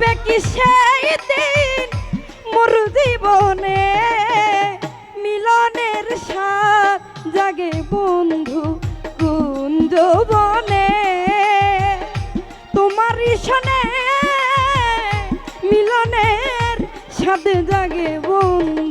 হবে কি সেই দিন? মোর জীবনে মিলনের সাথ জাগে বন্ধু কুঞ্জ বনে তোমার ইশনে মিলনের সাথে জাগে বন্ধু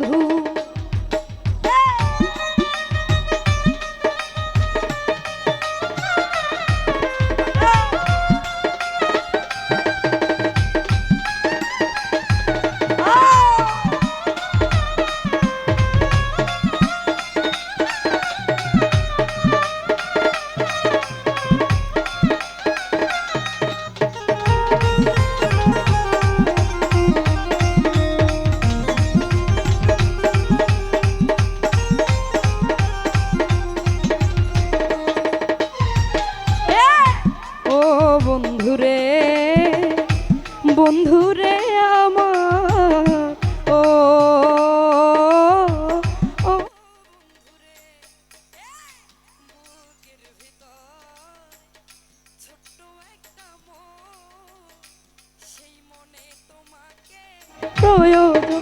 প্রয়োজন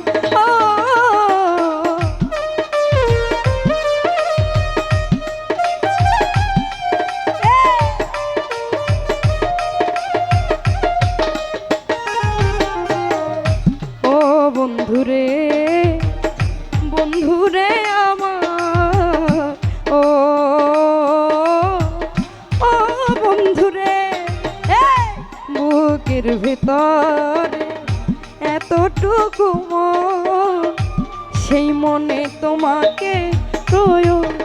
ও বন্ধুরে বন্ধুরে আমার ও ও বন্ধুরে বুকের ভিতরে এতটুকু মন সেই মনে তোমাকে প্রয়োজন।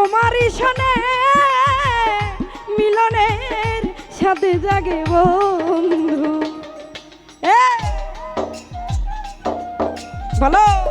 তোমারই শোনে মিলনের সাথে জাগে বন্ধু। বলো।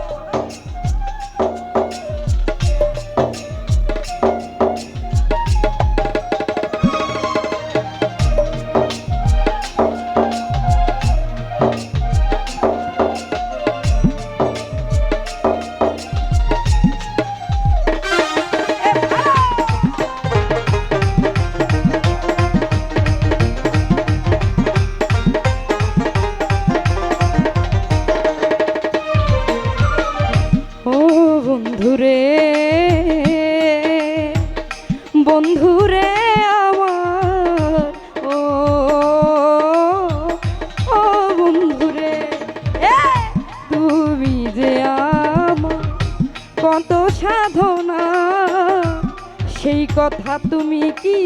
কথা তুমি কি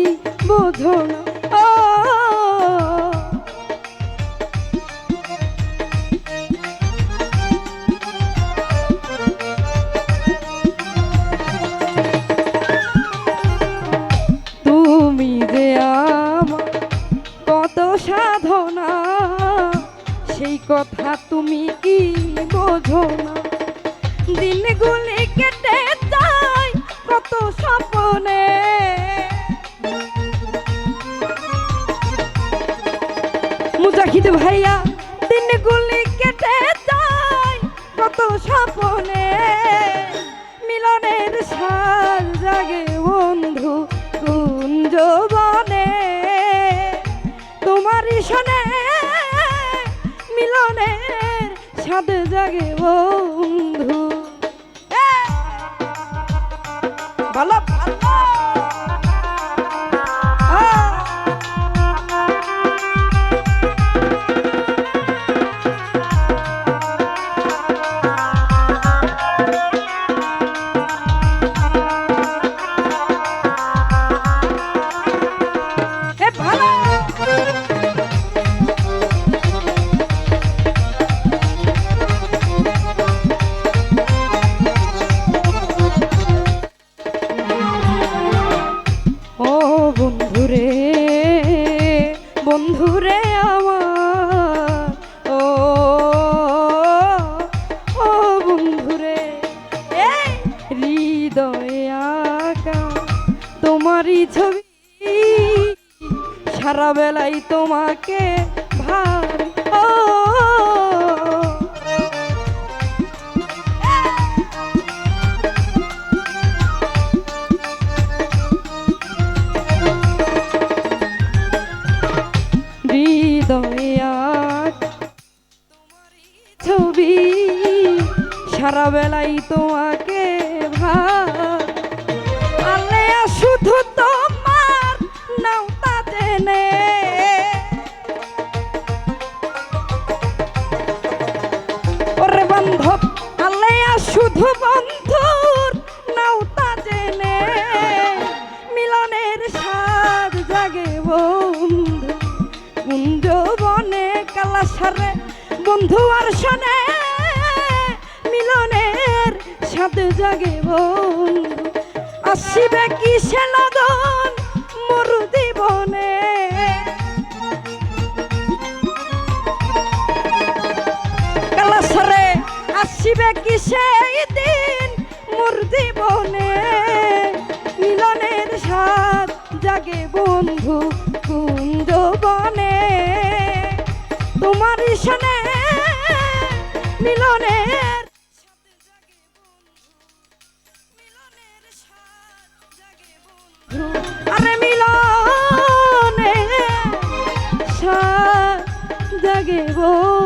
বোঝো না? তুমি যে আমার কত সাধনা, সেই কথা তুমি কি বোঝো না? দিনগুলি কেটে সাদ জাগে বন্ধু বন্ধুরে বন্ধুরে আমার। ও ও বন্ধুরে, এই হৃদয় আঁকা তোমারই ছবি। সারা বেলায় তোমাকে ভার সারা বেলায় তোমাকে আলেয়া শুধু তোমার নামটা জেনে। ওরে বান্ধব আলেয়া শুধু বন্ধুর নাওতা জেনে। মিলনের স্বাদ জাগে বন্ধু। কুঞ্জ বনে কালাসারে বন্ধু আর শোনে। মিলনের সাথে জাগে বন্ধু। আসিবে কিসে লগন মরু জীবনে? কালাসারে আসিবে কিসে দিন মোর জীবনে? মিলনের সাথ জাগে বন্ধু কুঞ্জ বনে তোমার সনে মিলনের বন্ধু